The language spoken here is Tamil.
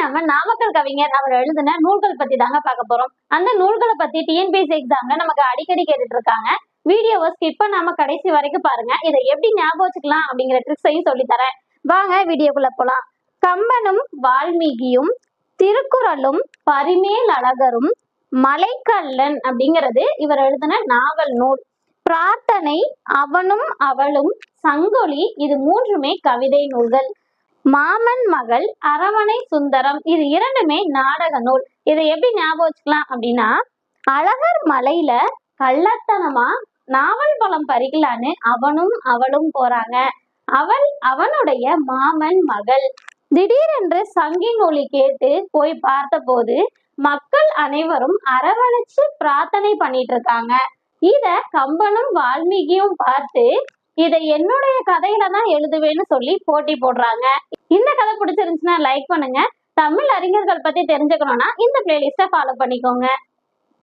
நம்ம நாமக்கல் கவிஞர் அவர் எழுதின நூல்கள் பத்தி தாங்க பார்க்க போறோம். அந்த நூல்களை பத்தி டிஎன்பிஎஸ்சி எக்ஸாம்ல நமக்கு அடிக்கடி கேட்டுட்டு இருக்காங்க. வீடியோவை ஸ்கிப் பண்ணாம கடைசி வரைக்கும் பாருங்க. இதை எப்படி ஞாபகம் வச்சுக்கலாம் அப்படிங்கிற ட்ரிக்ஸையும் சொல்லி தரேன் வாங்க வீடியோக்குள்ள போலாம். கம்பனும் வால்மீகியும் திருக்குறளும் பரிமேல் அழகரும் மலைக்கல்லன் அப்படிங்கிறது இவர் எழுதின நாவல் நூல். பிரார்த்தனை அவனும் அவளும் சங்கொலி இது மூன்றுமே கவிதை நூல்கள். மாமன் மகள் அரவணை சுந்தரம். இது இரண்டுமே நாடக நூல். இதை எப்படி ஞாபகம் வச்சுக்கலாம் அப்படின்னா அழகர் மலையில கள்ளத்தனமா நாவல் பழம் பறிக்கலான்னு அவனும் அவளும் போறாங்க. அவள் அவனுடைய மாமன் மகள். திடீரென்று சங்கின் நூலி கேட்டு போய் பார்த்தபோது மக்கள் அனைவரும் அரவணைச்சு பிரார்த்தனை பண்ணிட்டு இருக்காங்க. இத கம்பனும் வால்மீகியும் பார்த்து இதை என்னுடைய கதையில தான் எழுதுவேன்னு சொல்லி போட்டி போடுறாங்க. இந்த கதை பிடிச்சிருந்துச்சுன்னா லைக் பண்ணுங்க. தமிழ் அறிஞர்கள் பத்தி தெரிஞ்சுக்கணும்னா இந்த பிளேலிஸ்ட ஃபாலோ பண்ணிக்கோங்க.